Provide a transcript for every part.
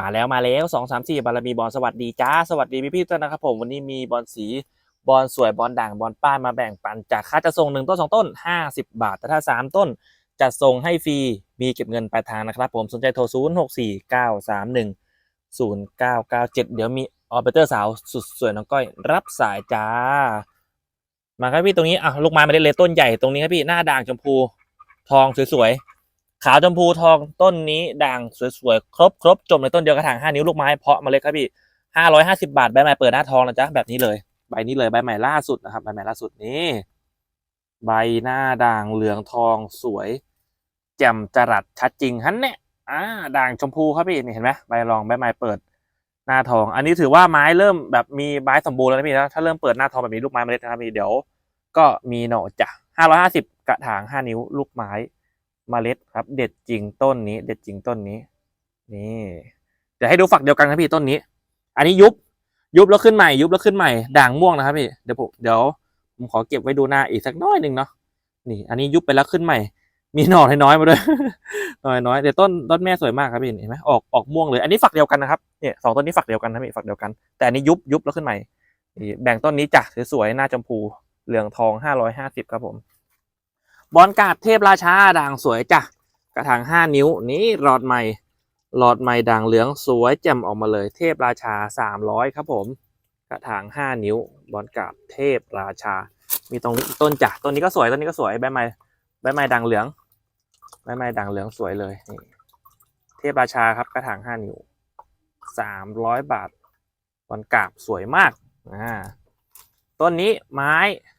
มาแล้วมาแล้วสองสามสี่บารมีบอลสวัสดีจ้าสวัสดีพี่พี่ๆด้วยนะครับผมวันนี้มีบอลสีบอลสวยบอลด่างบอลป้ายมาแบ่งปันจากค่าจะส่งหนึ่งต้นสองต้นห้าสิบบาท แต่ถ้าสามต้นจะส่งให้ฟรีมีเก็บเงินปลายทางนะครับ ผมสนใจโทรศูนย์หกสี่เก้าสามหนึ่งศูนย์เก้าเก้าเจ็ดเดี๋ยวมีออเปเตอร์สาวสุดสวยน้องก้อยรับสายจ้า มาครับพี่ตรงนี้อะลูกไม้มาได้เลยต้นใหญ่ตรงนี้ครับพี่หน้าด่างชมพู ทองสวยๆ ขาวชมพูทองต้นนี้ด่างสวยๆ ครบครบจมในต้นเดียวกระถางห้านิ้วลูกไม้เพาะมาเลยครับพี่ห้าร้อยห้าสิบาทใบใหม่เปิดหน้าทองนะจ๊ะแบบนี้เลย ใบนี้เลยใบใหม่ล่าสุดนะครับใบใหม่ล่าสุดนี่ใบหน้าด่างเหลืองทองสวย แจ่มจรัสชัดจริงฮันเนี่ยอ่าด่างชมพูครับพี่นี่เห็นไหมใบรองใบใหม่เปิดหน้าทอง อันนี้ถือว่าไม้เริ่มแบบมีไม้สมบูรณ์แล้วนะพี่นะถ้าเริ่มเปิดหน้าทองแบบนี้ลูกไม้เมล็ดนะครับพี่เดี๋ยว ก็มีหน่อจ้ะห้าร้อยห้าสิบกระถางห้านิ้วลูกไม้ เมล็ดครับ เด็ดจริงต้นนี้ เด็ดจริงต้นนี้ นี่เดี๋ยวให้ดูฝักเดียวกันครับพี่ต้นนี้ อันนี้ยุบ ยุบแล้วขึ้นใหม่ ยุบแล้วขึ้นใหม่ ด่างม่วงนะครับพี่เดี๋ยวผมเดี๋ยวผมขอเก็บไว้ดูหน้าอีกสักน้อยหนึ่งเนาะนี่ อันนี้ยุบไปแล้วขึ้นใหม่ มีหน่อน้อยๆมาด้วยหน่อยน้อยๆเดี๋ยวต้นต้นแม่สวยมากครับพี่เห็นไหมออกออกม่วงเลย อันนี้ฝักเดียวกันนะครับเนี่ยสองต้นนี้ฝักเดียวกันนะพี่ฝักเดียวกัน แต่อันนี้ยุบยุบแล้วขึ้นใหม่แบ่งต้นนี้จ้ะสวยๆหน้าชมพูเหลืองทองห้าร้อยห้าสิบครับผม บอลกาดเทพราชาด่างสวยจ้ะกระถางห้านิ้วนี่หลอดใหม่หลอดใหม่ด่างเหลืองสวยแจ่มออกมาเลย เทพราชาสามร้อยครับผม กระถางห้านิ้ว บอลกาดเทพราชา มีตรงนี้อีกต้นจ้ะต้นนี้ก็สวยต้นนี้ก็สวยใบใหม่ใบใหม่ด่างเหลืองใบใหม่ด่างเหลืองสวยเลยนี่เทพราชาครับกระถางห้านิ้วสามร้อยบาทบอลกาบสวยมากอ่าต้นนี้ไม้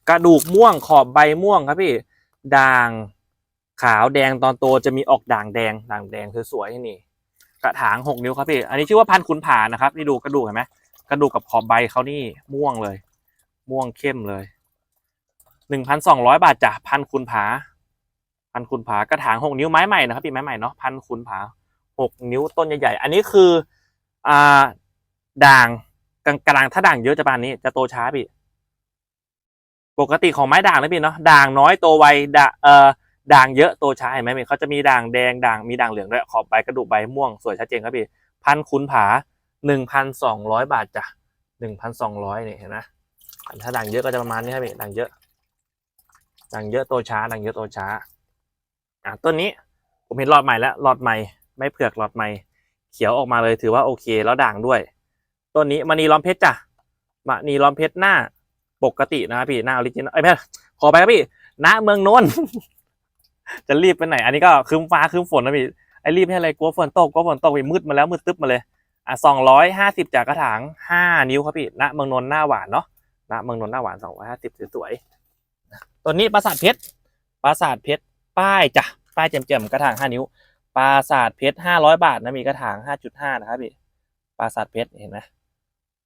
กระดูกม่วงขอบใบม่วงครับพี่ ด่างขาวแดงตอนโตจะมีออกด่างแดงด่างแดงสวยๆนี่กระถางหกนิ้วครับพี่ อันนี้ชื่อว่าพันขุนผานะครับ นี่ดูกระดูกเห็นไหมกระดูกกับขอบใบเขานี่ม่วงเลย ม่วงเข้มเลยหนึ่งพันสองร้อยบาทจ้ะพันขุนผา พันขุนผากระถางหกนิ้วไม้ใหม่นะครับพี่ไม้ใหม่เนาะพันขุนผาหกนิ้วต้นใหญ่ๆ อันนี้คืออ่าด่างกลางถ้าด่างเยอะจะประมาณนี้จะโตช้าพี่ ปกติของไม้ด่างนะพี่เนาะด่างน้อยโตไวด่าเอ่อด่างเยอะโตช้าเห็นไหมพี่เขาจะมีด่างแดงด่างมีด่างเหลืองด้วยขอบใบกระดูกใบม่วงสวยชัดเจนครับพี่พันคุนผาหนึ่งพันสองร้อยบาทจ้ะหนึ่งพันสองร้อยเนี่ยเห็นไหมถ้าด่างเยอะก็จะประมาณนี้ครับพี่ด่างเยอะด่างเยอะโตช้าด่างเยอะโตช้าอะต้นนี้ผมเห็นหลอดใหม่แล้วหลอดใหม่ไม่เผือกหลอดใหม่เขียวออกมาเลยถือว่าโอเคแล้วด่างด้วย ต้นนี้มณีล้อมเพชรจ้ะมณีล้อมเพชรหน้า ปกตินะพี่หน้าออริจินอลเอ้ยไม่ใช่ขอไปครับพี่ณเมืองนนท์จะรีบไปไหน อันนี้ก็คืมฟ้าคืมฝนนะพี่ไอ้รีบให้อะไรกลัวฝนตกกลัวฝนตกไปมืดมาแล้วมืดตึ๊บมาเลยอะสองร้อยห้าสิบจากกระถางห้านิ้วครับพี่ณเมืองนนท์หน้าหวานเนาะณเมืองนนท์หน้าหวานสองร้อยห้าสิบสวยๆตัวนี้ปราสาทเพชรปราสาทเพชรป้ายจ้ะป้ายแจ่มๆกระถางห้านิ้วปราสาทเพชรห้าร้อยบาทนะมีกระถางห้าจุดห้านะครับพี่ปราสาทเพชรเห็นไหม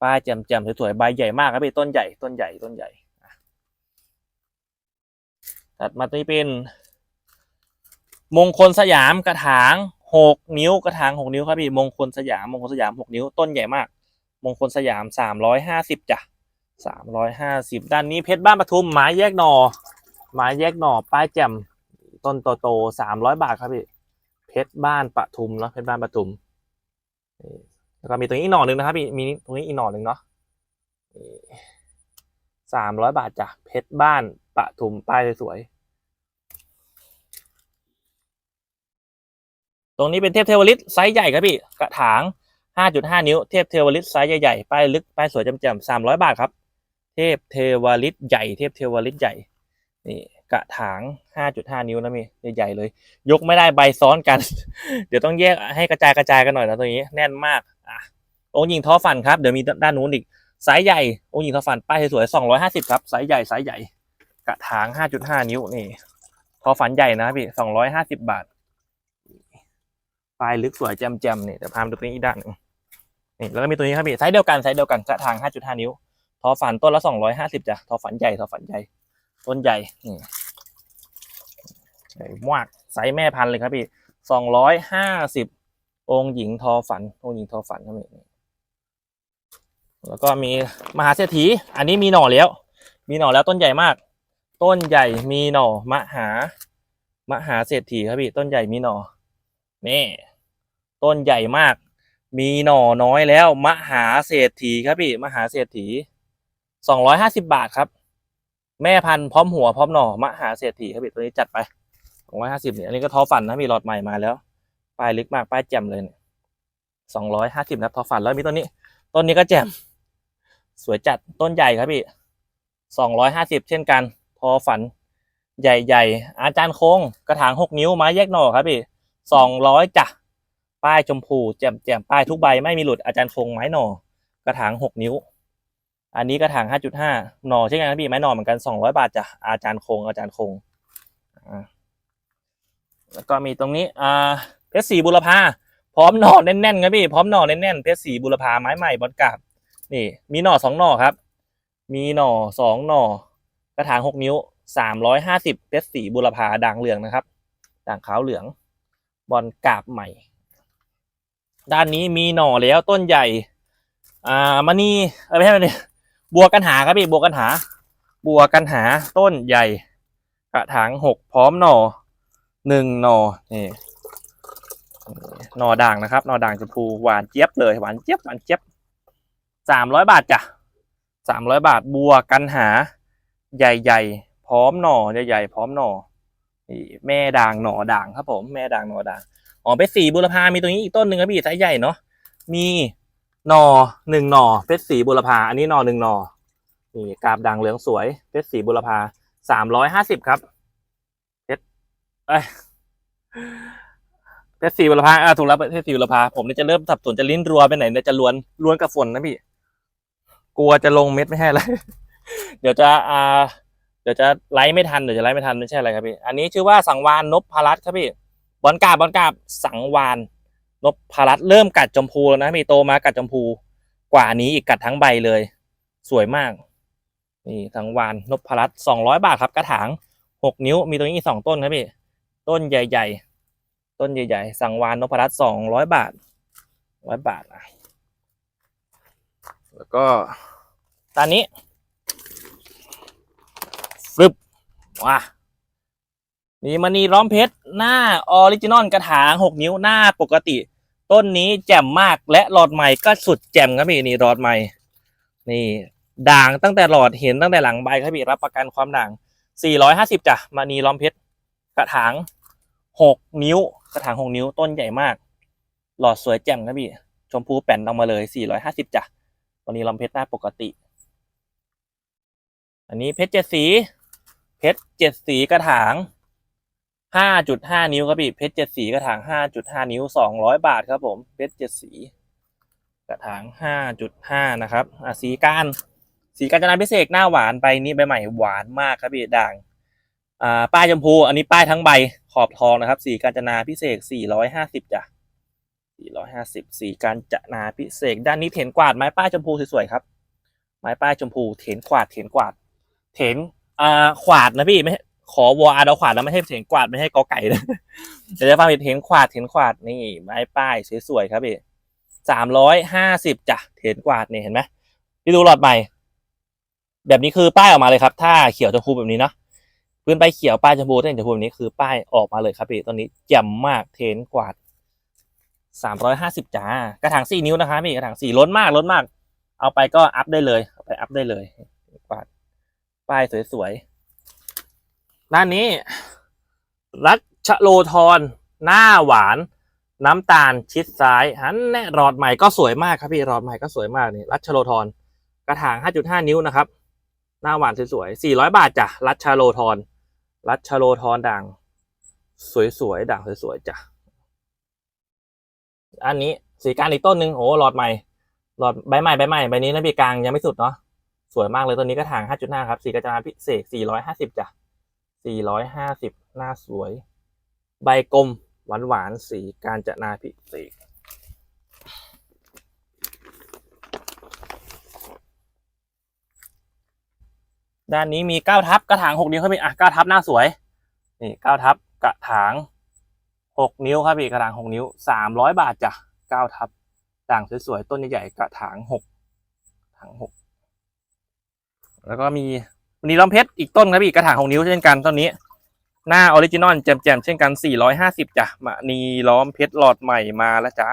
ป้ายแจ่มๆสวยๆใบใหญ่มากครับพี่ต้นใหญ่ต้นใหญ่ต้นใหญ่อะถัดมาตัวนี้เป็น มงคลสยามกระถางหกนิ้วกระถางหกนิ้วครับพี่มงคลสยามมงคลสยามหกนิ้วต้นใหญ่มาก มงคลสยามสามร้อยห้าสิบจ้ะสามร้อยห้าสิบด้านนี้เพชรบ้านปทุมไม้แยกหน่อไม้แยกหน่อป้ายแจ่มต้นโตๆสามร้อยบาทครับพี่เพชรบ้านปทุมเนาะเพชรบ้านปทุม แล้วก็มีตรงนี้อีกหน่อหนึ่งนะครับมีมีตรงนี้อีกหน่อหนึ่งเนาะสามร้อยบาทจ้ะ เพชรบ้านปะทุมป้ายสวยๆ ตรงนี้เป็นเทพเทวฤทธิ์ไซส์ใหญ่ครับพี่ กระถางห้าจุดห้านิ้ว เทพเทวฤทธิ์ไซส์ใหญ่ๆ ป้ายลึก ป้ายสวยจ่มๆสามร้อยบาทครับ เทพเทวฤทธิ์ใหญ่ เทพเทวฤทธิ์ใหญ่ นี่กระถางห้าจุดห้านิ้วนะมีใหญ่ๆเลย ยกไม่ได้ใบซ้อนกัน เดี๋ยวต้องแยกให้กระจายกระจายกันหน่อยนะตรงนี้แน่นมาก อะองค์หญิงท้อฟันครับเดี๋ยวมีด้านนู้นอีกไซส์ใหญ่องค์หญิงท้อฟันป้ายสวยสองร้อยห้าสิบครับไซส์ใหญ่ไซส์ใหญ่กระถางห้าจุดห้านิ้วนี่ท้อฟันใหญ่นะพี่สองร้อยห้าสิบบาทปลายลึกสวยแจ่มๆนี่เดี๋ยวพามดูตรงนี้อีกด้านหนึ่งนี่แล้วก็มีตัวนี้ครับพี่ไซส์เดียวกันไซส์เดียวกันกระถางห้าจุดห้านิ้วท้อฟันต้นละสองร้อยห้าสิบจ้ะท้อฟันใหญ่ท้อฟันใหญ่ต้นใหญ่นี่ใหญ่มากไซส์แม่พันธุ์เลยครับพี่ส องร้อยห้าสิบองค์หญิงทอฝัน องค์หญิงทอฝันครับนี่แล้วก็มีมหาเศรษฐี อันนี้มีหน่อแล้ว มีหน่อแล้วต้นใหญ่มาก ต้นใหญ่มีหน่อมหามหาเศรษฐีครับพี่ ต้นใหญ่มีหน่อ นี่ ต้นใหญ่มาก มีหน่อน้อยแล้ว มหาเศรษฐีครับพี่ มหาเศรษฐีสองร้อยห้าสิบบาทครับ แม่พันธุ์พร้อมหัวพร้อมหน่อ มหาเศรษฐีครับพี่ ตัวนี้จัดไปสองร้อยห้าสิบเนี่ยอันนี้ก็ทอฝันนะมีหลอดใหม่มาแล้ว ป้ายลึกมากป้ายแจ่มเลยเนี่ยสองร้อยห้าสิบนะทอฝันแล้วมีต้นนี้ ต้นนี้ก็แจ่ม สวยจัดต้นใหญ่ครับพี่สองร้อยห้าสิบเช่นกันทอฝันใหญ่ๆ อาจารย์โค้งกระถางหกนิ้วไม้แยกหน่อครับพี่สองร้อยจ้ะป้ายชมพูแจ่มแจ่มป้ายทุกใบไม่มีหลุดอาจารย์โคงไม้หน่อกระถางหกนิ้ว อันนี้กระถางห้าจุดห้าหน่อเช่นกันนะพี่ไม้หน่อเหมือนกันสองร้อยบาทจ้ะอาจารย์โคงอาจารย์โคงอ่าแล้วก็มีตรงนี้อ่า เพชรสีบุรพาพร้อมหน่อแน่นๆครับพี่พร้อมหน่อแน่นๆเพชรสีบุรพาไม้ใหม่บอลกาบนี่มีหน่อสองหน่อครับ มีหน่อสองหน่อกระถางหกนิ้วสามร้อยห้าสิบเพชรสีบุรพาด่างเหลืองนะครับด่างขาวเหลืองบอลกาบใหม่ ด้านนี้มีหน่อแล้วต้นใหญ่ อ่ามานี่เอ้ยไม่ใช่มานี่บัวกันหาครับพี่บัวกันหา บัวกันหาต้นใหญ่ กระถางหกพร้อมหน่อหนึ่งหน่อนี่ นอด่างนะครับนอด่างชมพูหวานเจี๊ยบเลยหวานเจี๊ยบหวานเจี๊ยบสามร้อยบาทจ้ะสามร้อยบาทบัวกันหา ใหญ่ๆ พร้อมหน่อใหญ่ๆพร้อมหน่อนี่แม่ด่างหน่อด่างครับผมแม่ด่างหน่อด่างอ๋อเพชรสีบุรพามีตรงนี้อีกต้นหนึ่งครับพี่ไซส์ใหญ่เนาะมีหน่อหนึ่งหน่อเพชรสีบุรพาอันนี้หน่อหนึ่งหน่อนี่กาบด่างเหลืองสวยเพชรสีบุรพาสามร้อยห้าสิบครับเพชรเอ้ย เพชรสีบุรพาอ่าถูกแล้วเพชรสีบุรพาผมนี่จะเริ่มสับสนจะลิ้นรัวไปไหนเนี่ยจะล้วนล้วนกับฝนนะพี่ กลัวจะลงเม็ดไม่ใช่อะไรเดี๋ยวจะอ่าเดี๋ยวจะไลฟ์ไม่ทันเดี๋ยวจะไลฟ์ไม่ทันไม่ใช่อะไรครับพี่ อันนี้ชื่อว่าสังวานนพพรัตครับพี่บอลกาบบอลกาบสังวานนพพรัตเริ่มกัดชมพูแล้วนะมีโตมากัดชมพูกว่านี้อีกกัดทั้งใบเลย สวยมากนี่สังวานนพพรัตสองร้อยบาทครับกระถางหกนิ้วมีตรงนี้อีกสองต้นครับพี่ต้นใหญ่ ๆ ต้นใหญ่ๆ สังวานนพรัตน์สองร้อยบาทร้อยบาทนะแล้วก็ตอนนี้ฟึบว้ามีมณีล้อมเพชรหน้าออริจินอลกระถางหกนิ้วหน้าปกติ ต้นนี้แจ่มมากและหลอดใหม่ก็สุดแจ่มครับพี่นี่หลอดใหม่ นี่ด่างตั้งแต่หลอดเห็นตั้งแต่หลังใบครับพี่รับประกันความด่าง 450จ้ะมณีล้อมเพชรกระถางหกนิ้ว กระถางหกนิ้วต้นใหญ่มาก หลอดสวยแจ่มครับพี่ ชมพูแป่นออกมาเลย450จ้ะมณีล้อมเพชรหน้าปกติ อันนี้เพชรเจ็ดสี เพชรเจ็ดสีกระถางห้าจุดห้านิ้วครับพี่ เพชรเจ็ดสีกระถางห้าจุดห้านิ้วสองร้อยบาทครับผม เพชรเจ็ดสี กระถางห้าจุดห้านะครับอะสีก้ารสีการจนาพิเศษหน้าหวานไปนี่ใบใหม่หวานมากครับพี่ด่าง อ่า ป้ายชมพู อันนี้ป้ายทั้งใบ ขอบทองนะครับสีการจนาพิเศษสี่ร้อยห้าสิบจ้ะสี่ร้อยห้าสิบสีการจนาพิเศษ ด้านนี้เถนกวาดไม้ป้ายชมพูสวยๆครับ ไม้ป้ายชมพูเถนกวาดเถนกวาดเถนอ่าขวาดนะพี่ไม่ขอวออาดเอาขวาดแล้วไม่ใช่เถนกวาดไม่ใช่กอไก่นะเดี๋ยวจะฟังผิดเถนขวาดเถนขวาดนี่ไม้ป้ายสวยๆครับพี่สามร้อยห้าสิบจ้ะเถนกวาดเนี่ยเห็นไหมพี่ดูหลอดใหม่ แบบนี้คือป้ายออกมาเลยครับ ถ้าเขียวชมพูแบบนี้เนาะ พื้นใบเขียวป้ายชมพูถ้านชมพูแบบนี้คือป้ายออกมาเลยครับพี่ตอนนี้แจ่มมากเทนกวาดสามร้อยห้าสิบจ้ากระถางสี่นิ้วนะคะพี่กระถางสี่ล้นมากล้นมาก เอาไปก็อัพได้เลยเอาไปอัพได้เลยกวาดป้ายสวยๆด้านนี้ รัชโลทรหน้าหวาน น้ำตาลชิดซ้ายหันแน่รอดใหม่ก็สวยมากครับพี่รอดใหม่ก็สวยมากนี่รัชโลทรกระถาง 5.5 นิ้วนะครับ หน้าหวานสวยๆ400 บาทจ้ะรัชโลทร รัชโลทรด่าง สวยๆด่างสวยๆจ้ะ อันนี้สีการอีกต้นหนึ่งโอ้หลอดใหม่ หลอดใบใหม่ใบใหม่ใบนี้นะพี่กลางยังไม่สุดเนาะสวยมากเลยตัวนี้ก็ถาง5.5ครับสีกระจาพิเศษ450จ้ะ450หน้าสวย ใบกลมหวานหวานๆสีการจนาพิเศษ ด้านนี้มี9ทับกระถาง6นิ้วครับพี่อะ9ทับหน้าสวย นี่9ทับกระถาง6นิ้วครับพี่กระถาง6นิ้ว300บาทจ้ะ9ทับด่างสวยๆต้นใหญ่ๆกระถาง6ถาง6แล้วก็มีวันนี้ล้อมเพชรอีกต้นครับพี่กระถางของนิ้วเช่นกันต้นนี้ หน้าออริจินอลแจ่มๆเช่นกัน450จ้ะมานีล้อมเพชรหลอดใหม่มาแล้วจ้า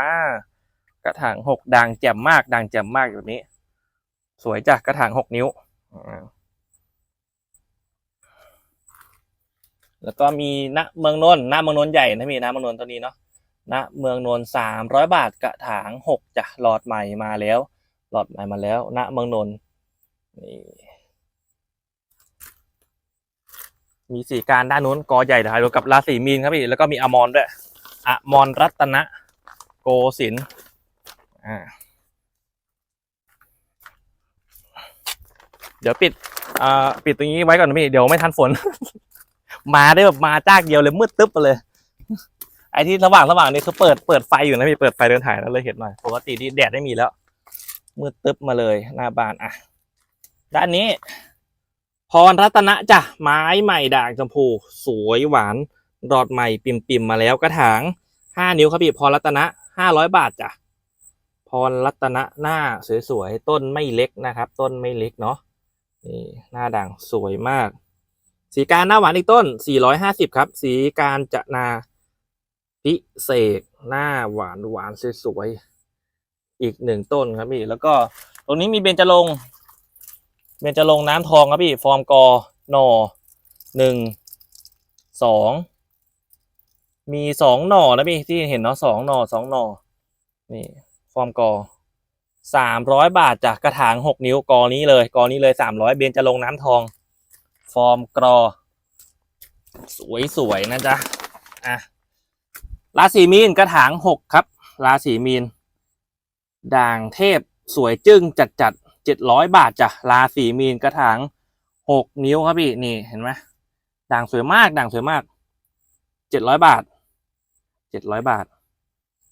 กระถางหกด่างแจ่มมากด่างแจ่มมากแบบนี้ สวยจ้ะกระถางหกนิ้วอ่า แล้วก็มีณเมืองนนท์ณเมืองนนท์ใหญ่นะพี่ณเมืองนนท์ตัวนี้เนาะณเมืองนนท์สามร้อยบาทกระถางหกจ้ะหลอดใหม่มาแล้ว หลอดใหม่มาแล้วณเมืองนนท์นี่มีสีการด้านนู้นกอใหญ่ถ่ายรวมกับราศีมีนครับพี่แล้วก็มีอมรด้วยอมรรัตนะโกสินอ่าเดี๋ยวปิดอ่าปิดตรงนี้ไว้ก่อนนะพี่เดี๋ยวไม่ทันฝน มาได้แบบมาจากเดียวเลยมืดตึ๊บไปเลย ไอ้ที่ระหว่างระหว่างนี้คือเปิดเปิดไฟอยู่นะพี่เปิดไฟเดินถ่ายแล้วเลยเห็นหน่อยปกติที่แดดไม่มีแล้ว มืดตึ๊บมาเลยหน้าบานอะด้านนี้ พรรัตนะจ้ะไม้ใหม่ด่างชมพู สวยหวานดอดใหม่ปิ่มปิมมาแล้วกระถางห้านิ้วครับพี่พรรัตนะห้าร้อยบาทจ้ะพรรัตนะหน้าสวยๆต้นไม่เล็กนะครับ ต้นไม่เล็กเนาะนี่หน้าด่างสวยมาก สีการหน้าหวานอีกต้น 450 ครับ สีการจะนาพิเศษหน้าหวานหวานสวยๆอีกหนึ่งต้นครับพี่ แล้วก็ตรงนี้มีเบญจรงเบญจรงน้ำทองครับพี่ ฟอร์มกอหนอหนึ่งสองมีสองหน่อนะพี่ที่เห็นเนาะสองหน่อสองหน่อนี่ ฟอร์มกอสามร้อยบาทจากกระถางหกนิ้วกอนี้เลย กอนี้เลยสามร้อยเบนจะลงน้ำทอง ฟอร์มกรอ สวยๆนะจ๊ะอะราศีมีนกระถางหกครับ ราศีมีน ด่างเทพสวยจึ้งจัดจัดเจ็ดร้อยบาทจ้ะราศีมีนกระถางหกนิ้วครับพี่นี่เห็นไหมด่างสวยมากด่างสวยมากเจ็ดร้อยบาทเจ็ดร้อยบาท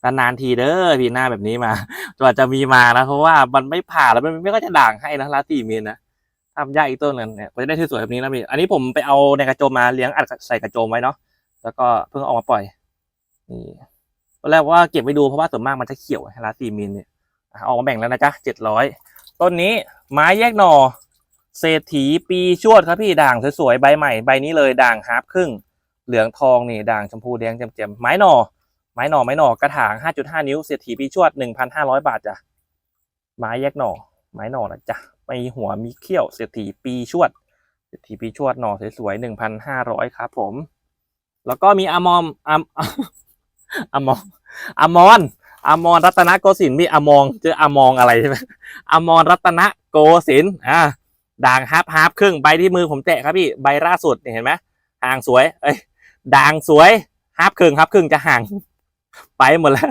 นานๆทีเด้อพี่หน้าแบบนี้มากว่าจะมีมานะเพราะว่ามันไม่ผ่าแล้วมันไม่ก็จะด่างให้นะลาตีมีนนะ ทำยากอีกต้นหนึงเนี่ยก็จะได้ที่สวยแบบนี้นะพี่อันนี้ผมไปเอาในกระโจมมาเลี้ยงอัดใส่กระโจมไว้เนาะแล้วก็เพิ่งออกมาปล่อยนี่ตอนแรกว่าเก็บไว้ดูเพราะว่าส่วนมากมันจะเขียวลาตีมีนเนี่ยออกมาแบ่งแล้วนะจ๊ะเจ็ดร้อยต้นนี้ไม้แยกหน่อเศรษฐีปีชวดครับพี่ด่างสวยๆใบใหม่ใบนี้เลยด่างฮาร์ปครึ่ง เหลืองทองนี่ด่างชมพูแดงแจ่มๆไม้หน่อไม้หน่อไม้หน่อกระถาง 5.5 นิ้วเศรษฐีปีชวด 1,500 บาทจ้ะไม้แยกหน่อไม้หน่อนะจ๊ะ มีหัวมีเขี้ยวเศรษฐีปีชวดเศรษฐีปีชวดหน่อสวยๆ1,500ครับผม แล้วก็มีอมอมอมอมองอมอนอมรรัตนโกสินทร์มีอมองเจออมองอะไรใช่ไหมอมรรัตนโกสินทร์อ่าด่างฮาร์ปฮาร์ปครึ่งใบที่มือผมแตะครับพี่ใบล่าสุดเห็นไหมห่างสวย เอ้ยด่างสวยฮาร์ปครึ่งฮาร์ปครึ่งจะห่าง ไปหมดแล้ว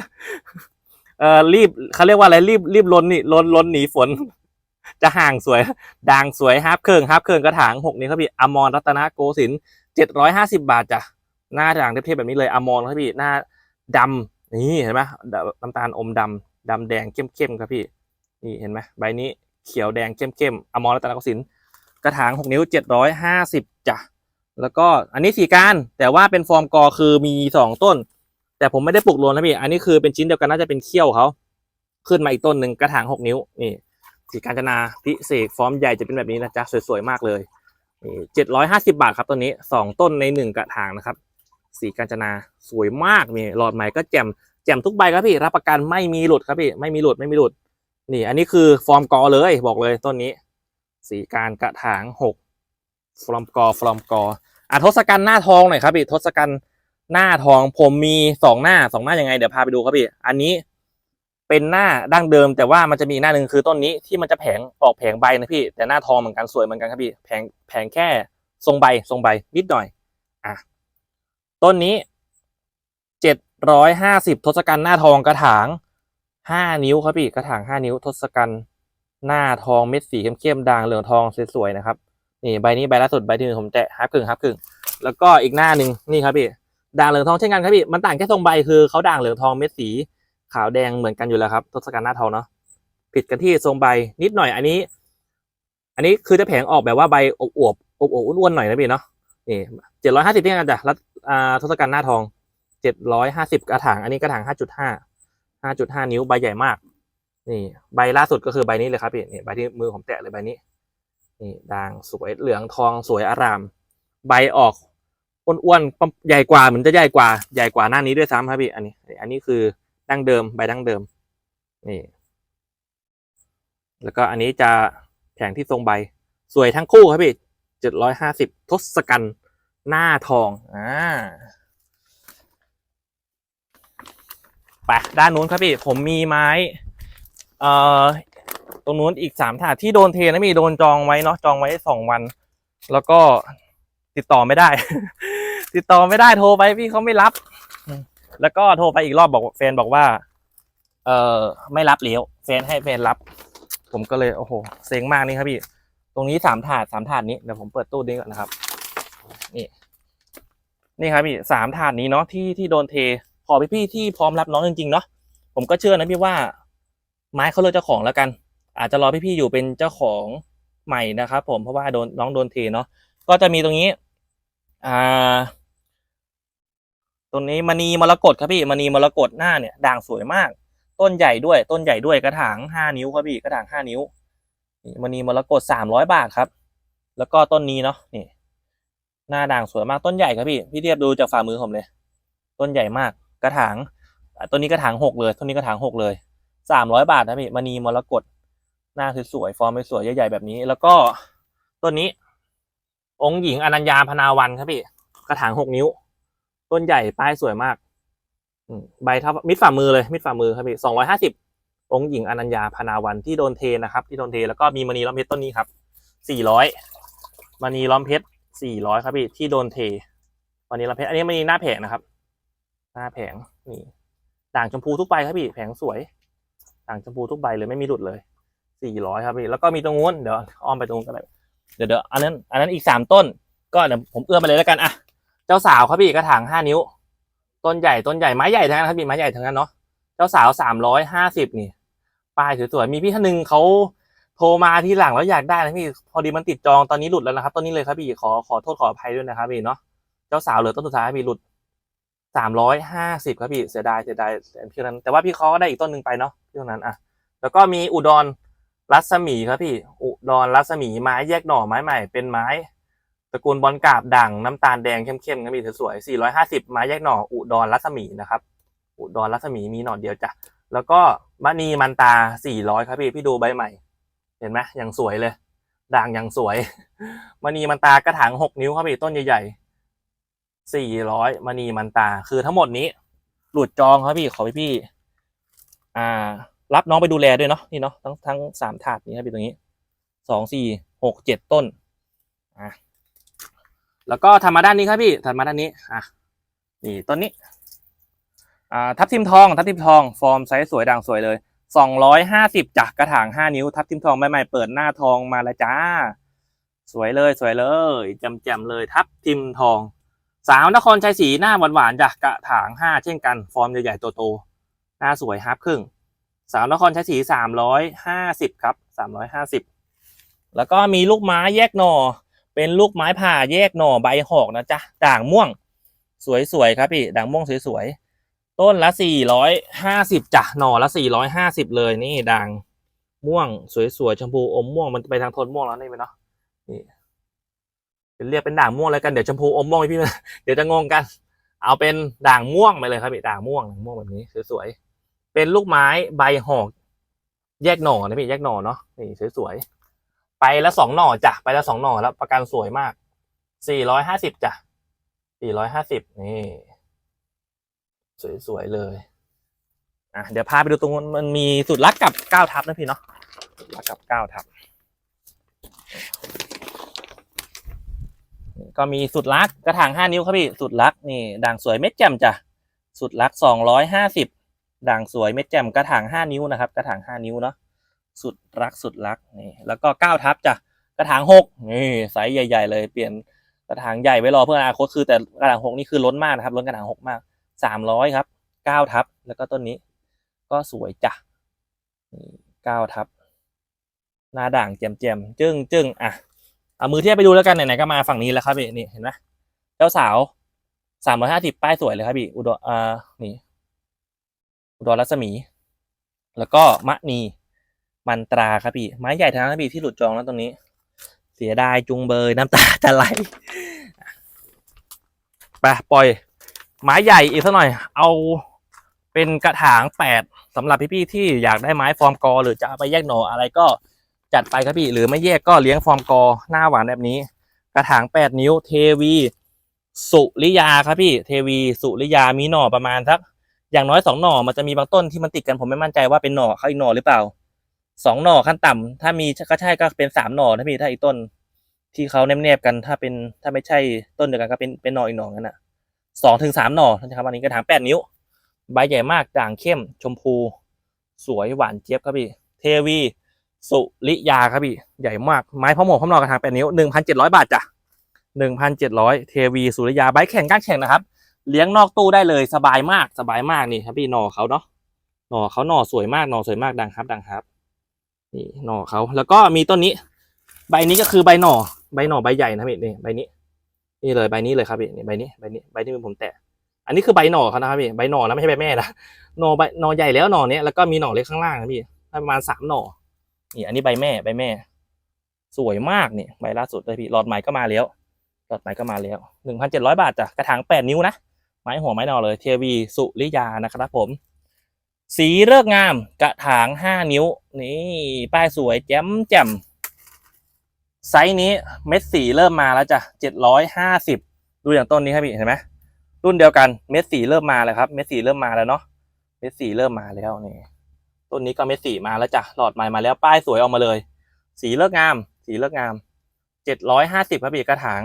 เออรีบเขาเรียกว่าอะไรรีบรีบล้นนี่ล้นล้นหนีฝน จะห่างสวยด่างสวยฮาร์ปเครื่องฮาร์ปเครื่องกระถางหกนี้ครับพี่อมรรัตนโกสินเจ็ดร้อยห้าสิบาทจ้ะหน้าด่างเทพๆแบบนี้เลยอมรครับพี่หน้าดำนี่เห็นไหมน้ำตาลอมดำดำแดงเข้มๆครับพี่นี่เห็นไหมใบนี้เขียวแดงเข้มๆอมรรัตนโกสินกระถางหกนิ้วเจ็ดร้อยห้าสิบจ้ะแล้วก็อันนี้สีการแต่ว่าเป็นฟอร์มกอคือมีสองต้น แต่ผมไม่ได้ปลูกรวมนะพี่ อันนี้คือเป็นชิ้นเดียวกันน่าจะเป็นเขี้ยวเขาขึ้นมาอีกต้นหนึ่งกระถางหกนิ้วนี่ สีการจนาพิเศษฟอร์มใหญ่จะเป็นแบบนี้นะจ๊ะสวยๆมากเลยนี่เจ็ดร้อยห้าสิบาทครับต้นนี้สองต้นในหนึ่งกระถางนะครับ สีการจนาสวยมากนี่หลอดใหม่ก็แจ่มแจ่มทุกใบครับพี่รับประกันไม่มีหลุดครับพี่ไม่มีหลุดไม่มีหลุด นี่ อันนี้คือฟอร์มกอเลยบอกเลยต้นนี้ สีการกระถางหกฟอร์มกอฟอร์มกออะทศกัณฐ์หน้าทองหน่อยครับพี่ทศกัณฐ์หน้าทองผมมีสองหน้าสองหน้ายังไงเดี๋ยวพาไปดูครับพี่อันนี้ เป็นหน้าดั้งเดิม แต่ว่ามันจะมีหน้าหนึ่งคือต้นนี้ที่มันจะแผงออกแผงใบนะพี่ แต่หน้าทองเหมือนกันสวยเหมือนกันครับพี่แผงแผงแค่ทรงใบทรงใบนิดหน่อยอะต้นนี้เจ็ดร้อยห้าสิบทศกัณฐ์หน้าทองกระถางห้านิ้วครับพี่กระถางห้านิ้วทศกัณฐ์หน้าทองเม็ดสีเข้มๆด่างเหลืองทองสวยๆนะครับนี่ใบนี้ใบล่าสุดใบที่หนึ่งผมแตะฮับครึ่งฮับครึ่งแล้วก็อีกหน้าหนึ่งนี่ครับพี่ด่างเหลืองทองเช่นกันครับพี่มันต่างแค่ทรงใบคือเขาด่างเหลืองทองเม็ดสี ขาวแดงเหมือนกันอยู่แล้วครับทศกัณฐ์หน้าทองเนาะผิดกันที่ทรงใบนิดหน่อยอันนี้ อันนี้คือจะแผงออกแบบว่าใบอบอวบอบอวบอ้วนๆหน่อยนะพี่เนาะนี่เจ็ดร้อยห้าสิบที่กันจ้ะแล้วอ่าทศกัณฐ์หน้าทองเจ็ดร้อยห้าสิบกระถางอันนี้กระถางห้าจุดห้าห้าจุดห้านิ้วใบใหญ่มาก นี่ ใบล่าสุดก็คือใบนี้เลยครับพี่นี่ใบที่มือผมแตะเลยใบนี้ นี่ด่างสวยเหลืองทองสวยอาราม ใบออกอ้วนๆปั๊มใหญ่กว่าเหมือนจะใหญ่กว่าใหญ่กว่าหน้านี้ด้วยซ้ำครับพี่อันนี้ อันนี้คือ ดั้งเดิมใบดั้งเดิม นี่ แล้วก็อันนี้จะแผงที่ทรงใบ สวยทั้งคู่ครับพี่เจ็ดร้อยห้าสิบทศกัณฐ์หน้าทอง อ่าไปด้านนู้นครับพี่ ผมมีไม้ เอ่อ ตรงนู้นอีกสามถาดที่โดนเทนะมีโดนจองไว้เนาะจองไว้สองวัน แล้วก็ติดต่อไม่ได้ ติดต่อไม่ได้โทรไปพี่เขาไม่รับ แล้วก็โทรไปอีกรอบบอกแฟนบอกว่า เออไม่รับเลี้ยวแฟนให้แฟนรับ ผมก็เลยโอ้โหเซ็งมากนี่ครับพี่ ตรงนี้สามถาดสามถาดนี้เดี๋ยวผมเปิดตู้นี้ก่อนนะครับ นี่ นี่ครับพี่สามถาดนี้เนาะที่ที่โดนเทขอพี่พี่ที่พร้อมรับน้องจริงๆเนาะผมก็เชื่อนะพี่ว่า ไม้เขาเลือกเจ้าของแล้วกัน อาจจะรอพี่พี่อยู่เป็นเจ้าของใหม่นะครับ ผมเพราะว่าโดนน้องโดนเทเนาะก็จะมีตรงนี้ อ่า ตรงนี้มณีมรกตครับพี่มณีมรกตหน้าเนี่ยด่างสวยมาก ต้นใหญ่ด้วย ต้นใหญ่ด้วยกระถางห้านิ้วครับพี่กระถางห้านิ้วนี่มณีมรกตสามร้อยบาทครับ แล้วก็ต้นนี้เนาะนี่ หน้าด่างสวยมากต้นใหญ่ครับพี่พี่เทียบดูจากฝ่ามือผมเลย ต้นใหญ่มาก กระถางต้นนี้กระถางหกเลยต้นนี้กระถางหกเลยสามร้อยบาทนะพี่มณีมรกตหน้าสวยๆฟอร์มสวยใหญ่ๆแบบนี้ แล้วก็ต้นนี้ องค์หญิงอนัญญาพนาวันครับพี่กระถางหกนิ้ว ต้นใหญ่ป้ายสวยมากใบเท่ามิดฝ่ามือเลย มิดฝ่ามือครับพี่สองร้อยห้าสิบองค์หญิงอนัญญาพนาวันที่โดนเทนะครับ ที่โดนเทแล้วก็มีมณีล้อมเพชรต้นนี้ครับสี่ร้อยมณีล้อมเพชรสี่ร้อยครับพี่ที่โดนเทมณีล้อมเพชรอันนี้มณีหน้าแผงนะครับ หน้าแผงนี่ด่างชมพูทุกใบครับพี่แผงสวยด่างชมพูทุกใบเลยไม่มีหลุดเลยสี่ร้อยครับพี่แล้วก็มีตรงนู้นเดี๋ยวอ้อมไปตรงนู้นกันเลยเดี๋ยวเดี๋ยวอันนั้นอันนั้นอีกสามต้น ก็เดี๋ยวผมเอื้อมไปเลยแล้วกันอะ เจ้าสาวครับพี่กระถางห้านิ้ว ต้นใหญ่ต้นใหญ่ไม้ใหญ่ทั้งนั้นครับพี่ไม้ใหญ่ทั้งนั้นเนาะเจ้าสาวสามร้อยห้าสิบนี่ป้ายสวยๆมีพี่ท่านหนึ่งเขาโทรมาที่หลังแล้วอยากได้นะพี่พอดีมันติดจองตอนนี้หลุดแล้วนะครับต้นนี้เลยครับพี่ขอขอโทษขออภัยด้วยนะครับพี่เนาะเจ้าสาวเหลือต้นสุดท้ายพี่หลุดสามร้อยห้าสิบครับพี่เสียดายเสียดายพี่คนนั้น แต่ว่าพี่เขาก็ได้อีกต้นหนึ่งไปเนาะพี่คนนั้นอะแล้วก็มีอุดรรัศมีครับพี่ อุดรรัศมีไม้แยกหน่อไม้ใหม่เป็นไม้ ตระกูลบอลกาบด่างน้ำตาลแดงเข้มๆครับพี่สวยๆ450 ไม้แยกหน่ออุดรรัศมีนะครับ อุดรรัศมีมีหน่อเดียวจ้ะแล้วก็มณีมันตา 400 ครับพี่พี่ดูใบใหม่ เห็นไหมยังสวยเลย ด่างยังสวยมณีมันตากระถาง 6 นิ้วครับพี่ต้นใหญ่ๆ 400มณีมันตาคือทั้งหมดนี้ หลุดจองครับพี่ขอพี่พี่ อ่า รับน้องไปดูแลด้วยเนาะนี่เนาะทั้งทั้งสามถาดนี้ครับพี่ตรงนี้สองสี่หกเจ็ดต้น อะ แล้วก็ถัดมาด้านนี้ครับพี่ถัดมาด้านนี้อะนี่ต้นนี้อ่าทับทิมทองทับทิมทอง ฟอร์มไซส์สวยด่างสวยเลยสองร้อยห้าสิบจากกระถางห้านิ้ว ทับทิมทองใหม่ๆเปิดหน้าทองมาแล้วจ้า สวยเลยสวยเลยแจมๆเลยทับทิมทอง สาวนครชัยศรีหน้าหวานๆจากกระถางห้าเช่นกัน ฟอร์มใหญ่ๆโตๆหน้าสวยฮาร์ปครึ่ง สาวนครชัยศรีสามร้อยห้าสิบครับสามร้อยห้าสิบแล้วก็มีลูกไม้แยกหน่อ เป็นลูกไม้ผ่าแยกหน่อใบหอกนะจ๊ะ ด่างม่วง สวยๆครับพี่ ด่างม่วงสวยๆ ต้นละสี่ร้อยห้าสิบจ้ะ หน่อละสี่ร้อยห้าสิบเลยนี่ด่างม่วงสวยๆชมพูอมม่วงมันไปทางโทนม่วงแล้วนี่ไหมเนาะ นี่เป็นเรียกเป็นด่างม่วงเลยกันเดี๋ยวชมพูอมม่วงพี่เดี๋ยวจะงงกัน เอาเป็นด่างม่วงไปเลยครับพี่ด่างม่วงด่างม่วงแบบนี้สวยๆเป็นลูกไม้ใบหอก แยกหน่อนะพี่แยกหน่อเนาะนี่สวยๆ ไปล้วสองหน่อจ้ะไปล้วสองหน่อแล้วประกันสวยมากสี่ร้อยห้าสิบจ้ะสี่ร้อยห้าสิบนี่ สวยๆเลยอะเดี๋ยวพาไปดูตรงมันมีสุดลักกับเก้าทับนะพี่เนาะสุดลักกับเก้าทับก็มีสุดลักกระถางห้านิ้วครับพี่สุดลักนี่ด่างสวยเม็ดแจ่มจ้ะสุดลักสองร้อยห้าสิบด่างสวยเม็ดแจ่มกระถางห้านิ้วนะครับ กระถางห้านิ้วเนาะ สุดรักสุดรักนี่แล้วก็เก้าทับจ้ะกระถางหกนี่ไซส์ใหญ่ ๆ เลยเปลี่ยนกระถางใหญ่ไว้รอเพื่ออนาคตคือแต่กระถางหกนี่คือล้นมากนะครับล้นกระถางหกมากสามร้อยครับเก้าทับแล้วก็ต้นนี้ ก็สวยจ้ะเก้าทับหน้าด่างแจ่มๆจึ้งจึ้งอะเอามือเทียบไปดูแล้วกันไหนๆก็มาฝั่งนี้แล้วครับพี่นี่เห็นไหมเจ้าสาวสามร้อยห้าสิบป้ายสวยเลยครับพี่อุดรอ่านี่อุดรรัศมี แล้วก็มะนี มันตราครับพี่ไม้ใหญ่ทั้งนั้นพี่ที่หลุดจองแล้วตรงนี้ เสียดายจุงเบยน้ำตาจะไหลไปปล่อย ไม้ใหญ่อีกสักหน่อย เอาเป็นกระถางแปดสำหรับพี่ๆที่อยากได้ไม้ฟอร์มกอ หรือจะเอาไปแยกหน่ออะไรก็จัดไปครับพี่หรือไม่แยกก็เลี้ยงฟอร์มกอหน้าหวานแบบนี้ กระถาง8นิ้วเทวีสุริยาครับพี่เทวีสุริยามีหน่อประมาณสักอย่างน้อยสองหน่อมันจะมีบางต้นที่มันติดกันผมไม่มั่นใจว่าเป็นหน่อเขาอีกหน่อหรือเปล่า สองหน่อขั้นต่ำถ้ามีก็ใช่ก็เป็นสามหน่อถ้ามีถ้าอีกต้น ที่เขาแนบๆกันถ้าเป็นถ้าไม่ใช่ต้นเดียวกันก็เป็นเป็นหน่ออีกหน่อกันนะสองถึงสามหน่อนะครับอันนี้กระถางแปดนิ้ว ใบใหญ่มากด่างเข้ม ชมพู สวยหวานเจี๊ยบครับพี่ เทวี สุริยาครับพี่ ใหญ่มากไม้พะโมกพะมนอกระถางแปดนิ้วหนึ่งพันเจ็ดร้อยบาทจ้ะหนึ่งพันเจ็ดร้อยเทวีสุริยาใบแข่งก้านแข่งนะครับ เลี้ยงนอกตู้ได้เลยสบายมากสบายมากนี่ครับพี่หน่อเขาเนาะหน่อเขาหน่อสวยมากหน่อสวยมากดังครับดังครับ นี่หน่อเขาแล้วก็มีต้นนี้ ใบนี้ก็คือใบหน่อ ใบหน่อใบใหญ่นะพี่นี่ใบนี้ นี่เลยใบนี้เลยครับพี่นี่ใบนี้ใบนี้ใบที่เป็นผมแตะอันนี้คือใบหน่อเขานะครับพี่ใบหน่อนะไม่ใช่ใบแม่นะหน่อใบหน่อใหญ่แล้วหน่อเนี้ยแล้วก็มีหน่อเล็กข้างล่างนะพี่ประมาณสามหน่อนี่อันนี้ใบแม่ใบแม่ สวยมากเนี่ยใบล่าสุดเลยพี่หลอดใหม่ก็มาแล้วหลอดใหม่ก็มาแล้วหนึ่งพันเจ็ดร้อยบาทจ้ะกระถางแปดนิ้วนะไม้หัวไม้หน่อเลยเทวีสุริยานะครับผม สีเลิกงามกระถางห้านิ้ว นี่ ป้ายสวยแจ่มแจ่มไซส์นี้เม็ดสีเริ่มมาแล้วจ้ะเจ็ดร้อยห้าสิบดูอย่างต้นนี้ครับพี่เห็นไหมรุ่นเดียวกันเม็ดสีเริ่มมาแล้วครับ เม็ดสีเริ่มมาแล้วเนาะเม็ดสีเริ่มมาแล้วนี่ต้นนี้ก็เม็ดสีมาแล้วจ้ะหลอดใหม่มาแล้วป้ายสวยออกมาเลย สีเลิกงาม สีเลิกงามเจ็ดร้อยห้าสิบครับพี่กระถาง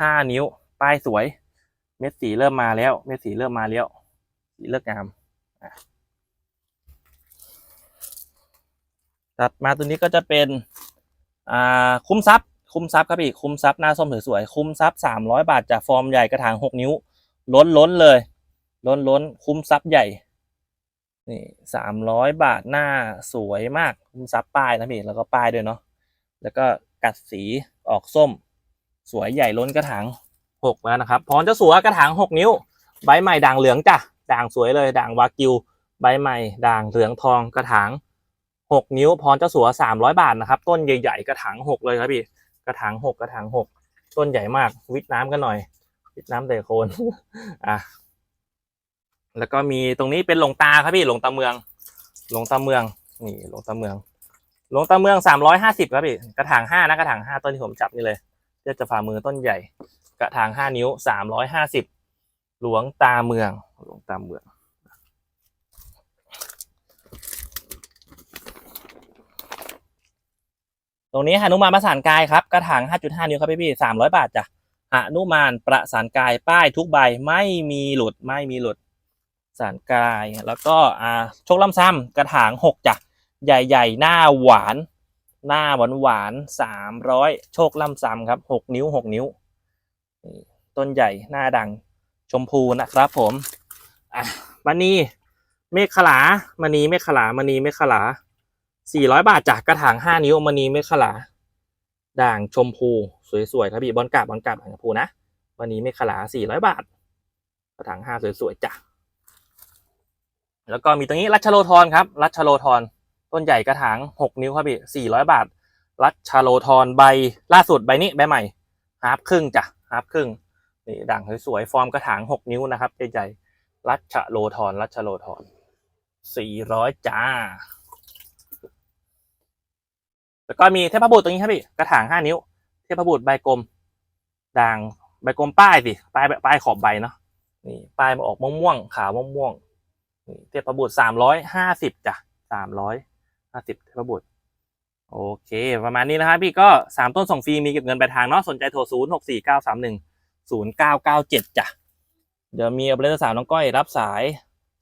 ห้านิ้ว ป้ายสวย เม็ดสีเริ่มมาแล้ว เม็ดสีเริ่มมาแล้วสีเลิกงามอะ ตัดมาตัวนี้ก็จะเป็นอ่าคุ้มทรัพย์ คุ้มทรัพย์ครับพี่คุ้มทรัพย์หน้าส้มสวยๆคุ้มทรัพย์สามร้อยบาทจากฟอร์มใหญ่กระถางหกนิ้ว ล้นล้นเลย ล้นล้นคุ้มทรัพย์ใหญ่นี่สามร้อยบาทหน้าสวยมากคุ้มทรัพย์ป้ายนะพี่แล้วก็ป้ายด้วยเนาะแล้วก็กัดสีออกส้ม สวยใหญ่ล้นกระถางหกแล้วนะครับพรเจ้าสัวกระถางหกนิ้ว ใบใหม่ด่างเหลืองจ้ะด่างสวยเลยด่างวากิว ใบใหม่ด่างเหลืองทองกระถาง หกนิ้วพรเจ้าสัวสามร้อยบาทนะครับ ต้นใหญ่ๆกระถางหกเลยครับพี่กระถางหกกระถางหกต้นใหญ่มากวิดน้ำกันหน่อย วิดน้ำแต่โคนอะแล้วก็มีตรงนี้เป็นหลวงตาครับพี่หลวงตาเมือง หลวงตาเมืองนี่หลวงตาเมือง หลวงตาเมืองสามร้อยห้าสิบครับพี่กระถางห้านะกระถางห้าต้นที่ผมจับนี่เลยเทียบจะฝ่ามือต้นใหญ่ กระถางห้านิ้วสามร้อยห้าสิบหลวงตาเมือง หลวงตาเมือง ตรงนี้หนุมานประสานกายครับกระถาง5.5 นิ้วครับพี่พี่300บาทจ้ะหนุมานประสานกายป้ายทุกใบไม่มีหลุดไม่มีหลุดสานกายแล้วก็อ่าโชคลำซ้ำกระถาง6จ้ะใหญ่ๆ หน้าหวาน หน้าหวานหวานสามร้อยโชคลำซ้ำครับหกนิ้วหกนิ้ว ต้นใหญ่หน้าดังชมพูนะครับผมอะมณีเมฆขลามณีเมฆขลามณีเมฆขลา สี่ร้อยบาทจากกระถางห้านิ้วมณีเมฆขลา ด่างชมพูสวยๆครับพี่บอลกาบบอลกาบด่างชมพูนะมณีเมฆขลาสี่ร้อยบาท กระถางห้าสวยๆจ้ะแล้วก็มีตรงนี้รัชโลทรครับรัชโลทรต้นใหญ่กระถางหกนิ้วครับพี่สี่ร้อยบาท รัชโลทรใบล่าสุดใบนี้ใบใหม่ฮาร์ฟครึ่งจ้ะฮาร์ฟครึ่งนี่ด่างสวยๆฟอร์มกระถางหกนิ้วนะครับใหญ่ๆรัชโลทรรัชโลทรสี่ร้อยจ้า แล้วก็มีเทพบุตรตรงนี้ครับพี่กระถางห้านิ้ว เทพบุตรใบกลมด่างใบกลมป้ายสิป้ายป้ายขอบใบเนาะนี่ป้ายมาออกม่วงๆขาวม่วงๆนี่เทพบุตรสามร้อยห้าสิบจ้ะสามร้อยห้าสิบเทพบุตรโอเค ประมาณนี้นะครับพี่ก็สามต้นส่งฟรีมีเก็บเงินปลายทางเนาะสนใจโทรศูนย์หกสี่เก้าสามหนึ่งศูนย์เก้าเก้าเจ็ดจ้ะเดี๋ยวมีอัปเดตสาวน้องก้อยรับสาย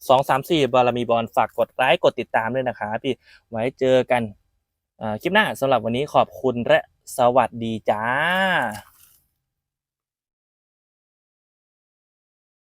สองสามสี่บารมีบอลฝากกดไลค์กดติดตามด้วยนะคะพี่ไว้เจอกัน คลิปหน้าสำหรับวันนี้ขอบคุณและสวัสดีจ้า